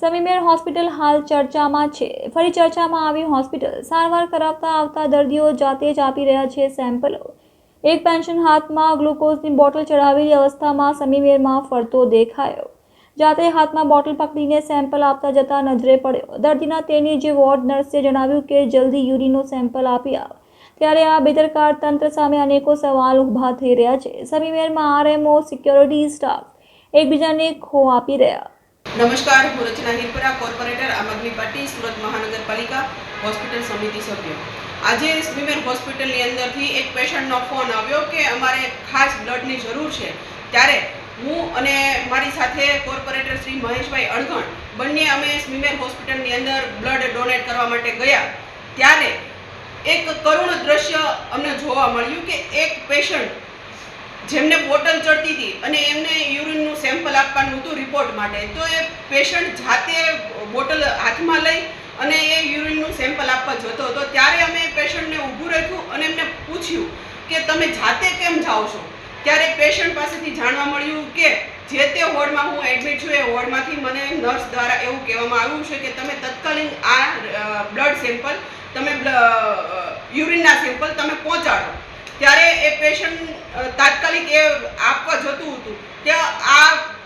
સમીમેર hospital હાલ ચર્ચામાં છે. ફરી ચર્ચામાં આવી હોસ્પિટલ સારવાર કરાવતા આવતા દર્દીઓ જાતે જ આપી રહ્યા છે સેમ્પલો. એક પેન્શન હાથમાં ગ્લુકોઝની બોટલ ચઢાવેલી અવસ્થામાં સમીમેરમાં ફરતો દેખાયો. જાતે હાથમાં બોટલ પકડીને સેમ્પલ આપતા જતા નજરે પડ્યો. દર્દીના તેની જે વોર્ડ નર્સે જણાવ્યું કે જલ્દી યુરિનનો સેમ્પલ આપી આવ. ત્યારે આ બેદરકાર તંત્ર સામે અનેકો સવાલ ઊભા થઈ રહ્યા છે. સમીમેરમાં આરએમઓ સિક્યોરિટી સ્ટાફ એકબીજાને ખો આપી રહ્યા. નમસ્કાર, હું રચના હિરપરા, કોર્પોરેટર, આમ આદમી પાર્ટી, સુરત મહાનગરપાલિકા, હોસ્પિટલ સમિતિ સભ્ય. આજે સ્વીમેર હોસ્પિટલની અંદરથી એક પેશન્ટનો ફોન આવ્યો કે અમારે ખાસ બ્લડની જરૂર છે. ત્યારે હું અને મારી સાથે કોર્પોરેટર શ્રી મહેશભાઈ અડગણ બંને અમે સ્વીમેર હોસ્પિટલની અંદર બ્લડ ડોનેટ કરવા માટે ગયા. ત્યારે એક કરુણ દ્રશ્ય અમને જોવા મળ્યું કે એક પેશન્ટ જેમને બોટલ ચડતી હતી અને એમને સેમ્પલ આપવાનું હતું રિપોર્ટ માટે. તો એ પેશન્ટ જાતે બોટલ હાથમાં લઈ અને એ યુરિનનું સેમ્પલ આપવા જતો હતો. ત્યારે અમે પેશન્ટને ઊભું રાખ્યું અને એમને પૂછ્યું કે તમે જાતે કેમ જાઓ છો? ત્યારે પેશન્ટ પાસેથી જાણવા મળ્યું કે જે તે વોર્ડમાં હું એડમિટ છું, એ વોર્ડમાંથી મને નર્સ દ્વારા એવું કહેવામાં આવ્યું છે કે તમે તત્કાલીન આ બ્લડ સેમ્પલ તમે યુરિનના સેમ્પલ તમે પહોંચાડો. ત્યારે એ પેશન્ટ તાત્કાલિક એ આપવા જતું હતું. ત્યાં આ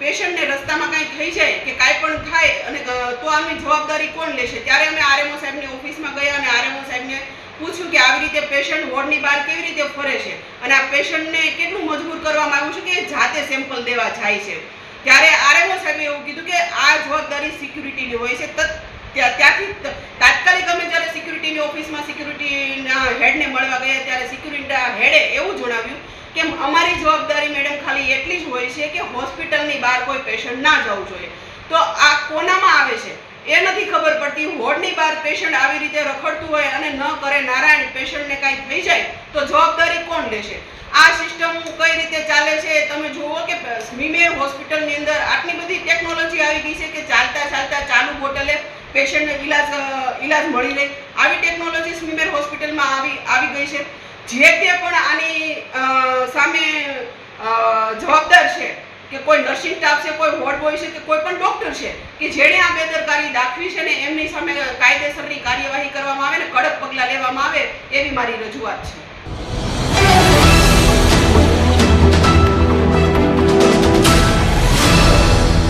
પેશન્ટને રસ્તામાં કાંઈ થઈ જાય કે કાંઈ પણ થાય અને તો આની જવાબદારી કોણ લેશે? ત્યારે અમે આરએમઓ સાહેબની ઓફિસમાં ગયા અને આરએમઓ સાહેબને પૂછ્યું કે આવી રીતે પેશન્ટ વોર્ડની બહાર કેવી રીતે ફરે છે? અને આ પેશન્ટને કેટલું મજબૂર કરવામાં આવ્યું છે કે જાતે સેમ્પલ દેવા જાય છે. ત્યારે આરએમઓ સાહેબે એવું કીધું કે આ જવાબદારી સિક્યુરિટીની હોય છે. ત્યાંથી તાત્કાલિક અમે જ્યારે સિક્યુરિટીની ઓફિસમાં સિક્યુરિટીના હેડને મળવા ગયા ત્યારે સિક્યુરિટીના હેડે એવું જણાવ્યું કે અમારી જવાબદારી મેડમ ખાલી એટલી જ હોય છે કે હોસ્પિટલની બહાર કોઈ પેશન્ટ ના જવું જોઈએ. તો આ કોનામાં આવે છે? એ નથી ખબર પડતી. હોડની બહાર પેશન્ટ આવી રીતે રખડતું હોય અને ન કરે નારાયણ પેશન્ટને કાંઈ થઈ જાય તો જવાબદારી કોણ લેશે? આ સિસ્ટમ કઈ રીતે ચાલે છે? તમે જુઓ કે સ્મીમેર હોસ્પિટલની અંદર આટલી બધી ટેકનોલોજી આવી ગઈ છે કે ચાલતા ચાલતા ચાલુ બોટલે પેશન્ટને ઈલાજ ઈલાજ મળી રહે. આવી ટેકનોલોજી સ્મીમેર હોસ્પિટલમાં આવી આવી ગઈ છે. જે તે પણ આની અ, સામે અ, જવાબદાર છે કે કોઈ નર્સિંગ સ્ટાફ છે, કોઈ વોર્ડ બોય છે, કે કોઈ પણ ડોક્ટર છે, કે જેણે આ બેદરકારી દાખવી છે ને એમની સામે કાયદેસરની કાર્યવાહી કરવામાં આવે ને કડક પગલાં લેવામાં આવે એવી મારી રજૂઆત છે.